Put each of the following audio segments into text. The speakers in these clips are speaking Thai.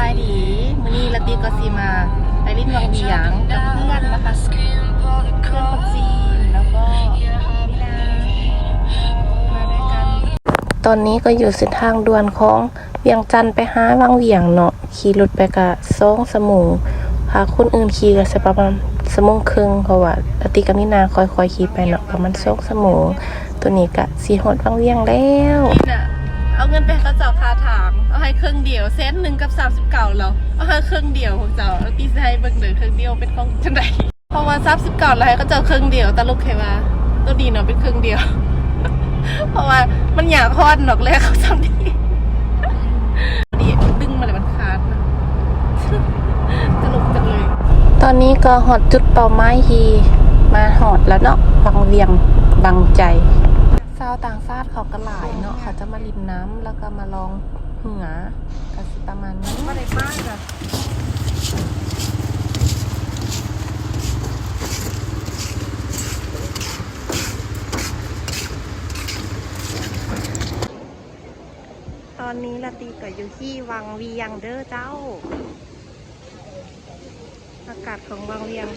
บายดีมือนี้ละตีก็สิมาไปลิ้นวังเวียงกับเพื่อนนะคะเพื่อนคนจีนแล้วก็มินามาด้วยกันตอนนี้ก็อยู่เส้นทางด่วนของเวียงจันทน์ไปหาวังเวียงเนาะขี่รถไปกะสองสมงพาคนอื่นขี่ก็สประมาณสมงครึ่งเพราะว่าละตีกับมินาค่อยขี่ไปเนาะประมาณสองสมงตัวนี้ก็สิฮอดวังเวียงแล้ว เอาเงินไปให้เขาเจ้าคาถามเอาให้เครื่องเดียวเซนหนึ่งกับสามสิบเก่าแล้วเอาให้เครื่องเดียวของเจ้าแล้วตีจะให้เบิ่งเด้อเครื่องเดียวเป็นของจังไดเพราะว่าสามสิบเก่าแล้วให้เขาเจ้าเครื่องเดียวตลกใครว่าตัวดีเนาะเป็นเครื่องเดียว เพราะว่ามันอยากฮอดดอกแรกเขาทำดีดีดึงมาเลยมันขาดนะตลกจังเลย ตอนนี้ก็หอดจุดเป้าหมายที่มาหอดแล้วเนาะบังเวียงบังใจชาวต่างชาติเขาก็หลายเนาะเขาจะมาริมน้ำแล้วก็มาลองเหงากันสิประมาณนี้มาได้มากอะตอนนี้ละตีก็อยู่ที่วังเวียงเด้อเจ้า อากาศของวังเวียง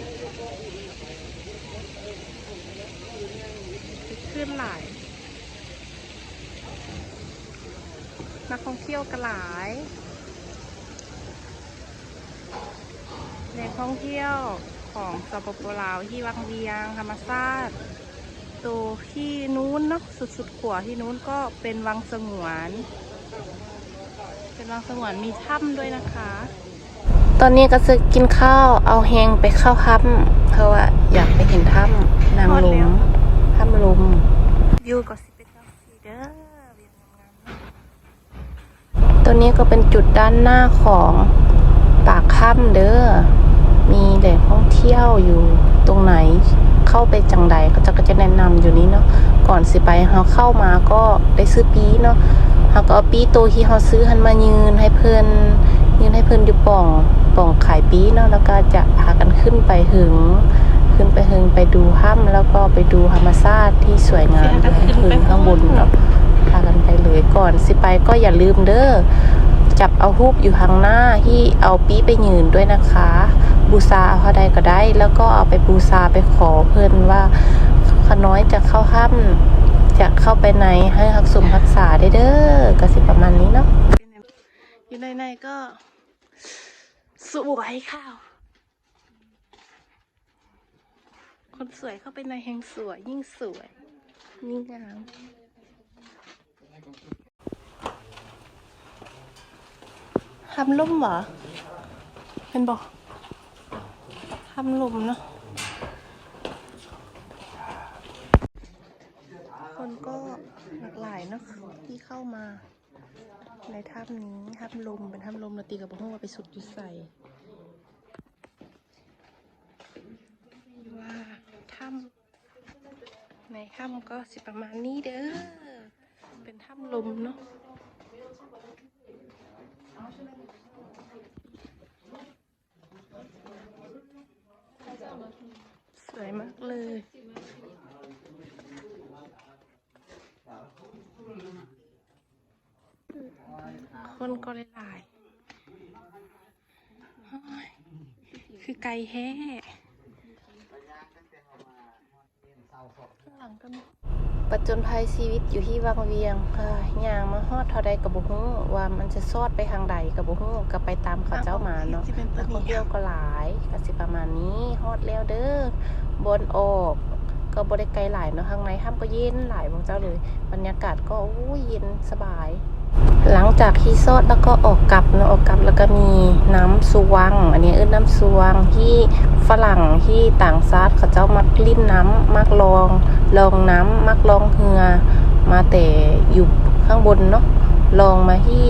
ขึ้นหลาย นักท่องเที่ยวกันหลายแหล่งท่องเที่ยวของสปปลาวที่วังเวียงธรรมชาติตัวที่นู้นเนาะสุดๆขวาที่นู้นก็เป็นวังสงวน เป็นวังสงวนมีถ้ำด้วยนะคะ ตอนนี้ก็จะกินข้าวเอาแหงไปเข้าถ้ำเพราะว่าอยากไปเห็นถ้ำนางลมถ้ำลมวิวก็สิเป็นจังซี่เด้อวิวงามๆเนาะ ตัวนี้ก็เป็นจุดด้านหน้าของปากถ้ำเด้อ มีแหล่งท่องเที่ยวอยู่ตรงไหนเข้าไปจังใดก็จะก็จะแนะนำอยู่นี้เนาะ ก่อนสิไปเราเข้ามาก็ได้ซื้อปีเนาะเราก็เอาปีโตวที่เราซื้อหันมายืนให้เพื่อนยืนให้เพื่อนอยู่ป่องป่องขายปีเนาะแล้วก็จะพากันขึ้นไปหึงขึ้นไปหึงไปดูถ้ำแล้วก็ไปดูธรรมชาติที่สวยงามที่หึงข้างบนเนาะ สิไปก็อย่าลืมเด้อจับเอาฮูปอยู่ข้างหน้าที่เอาปีไปยืนด้วยนะคะ บูชาเอาเท่าใดก็ได้ แล้วก็เอาไปบูชาไปขอเพื่อนว่าขน้อยจะเข้าถ้ำจะเข้าไปในให้รักสมรักษาได้เด้อก็สิประมาณนี้เนาะอยู่ในในก็ สวยค่ะ คนสวยเข้าไปในแห่งสวยยิ่งสวยยิ่งงาม ทำลุ่มเหรอเป็นบอกทำลุ่มเนาะคนก็หลากหลายเนาะที่เข้ามาในถ้ำนี้ถ้ำลมเป็นถ้ำลมเราตีกับพวกว่าไปสุดอยู่ใส่ว่าถ้ำในถ้ำก็สิประมาณนี้เด้อเป็นถ้ำลมเนาะ สวยมากเลย คนก็หลายๆคือไก่แฮ่ข้างหลังก็มี ปัจจนภัยชีวิตอยู่ที่วังเวียงค่ะย่างมาฮอดเท่าใดกับบุฮู้ว่ามันจะซอดไปทางใดกับบุฮู้ก็ไปตามเขาเจ้ามาเนาะนักท่องเที่ยวก็หลายก็สิประมาณนี้ฮอดแล้วเด้อบนออกก็บริไกลหลายเนาะข้างในถ้ำก็เย็นหลายของเจ้าเลย บรรยากาศก็อู้เย็นสบาย หลังจากที่ซอดแล้วก็ออกกลับเนาะออกกลับแล้วก็มีน้ำสวง อันนี้เอิ้นน้ำสวงที่ฝรั่งที่ต่างชาติเขาเจ้ามักลิ้นน้ำมักลองลองน้ำมักลองเหือ มาแต่อยู่ข้างบนเนาะลองมาที่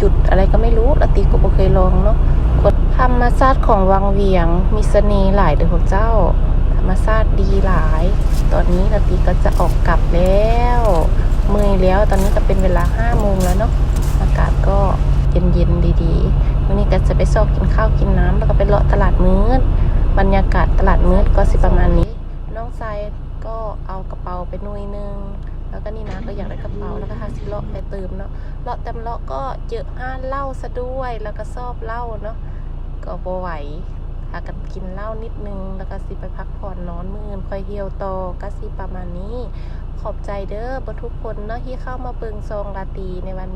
จุดอะไรก็ไม่รู้ละติก็เคยลองเนาะกดธรรมชาติของวังเวียงมีเสน่ห์หลายเด้อของเจ้า ธรรมชาติดีหลาย ตอนนี้ละติก็จะออกกลับแล้ว เมื่อยแล้วตอนนี้ก็เป็นเวลาห้าโมงแล้วเนาะอากาศก็เย็นๆดีๆวันนี้ก็จะไปซอกกินข้าวกินน้ำแล้วก็ไปเลาะตลาดมืดบรรยากาศตลาดมืดก็สิประมาณนี้ น้องทรายก็เอากระเป๋าไปหน่ยหนึงแล้วก็นี่นะก็อยากได้กระเป๋าแล้วก็หาสิเลาะไปเติมเนาะเลาะเต็มเลาะก็เจอห้านเหล้าซะด้วยแล้วก็ชอบเหล้าเนาะก็บ่ไหว อากันกินเหล้านิดนึง แล้วก็สิไปพักผ่อนนอนมือนค่อยเฮียวต่อก็สิประมาณนี้ ขอบใจเด้อบทุกคนเนาะที่เข้ามาเบิงซองลาตีในวัน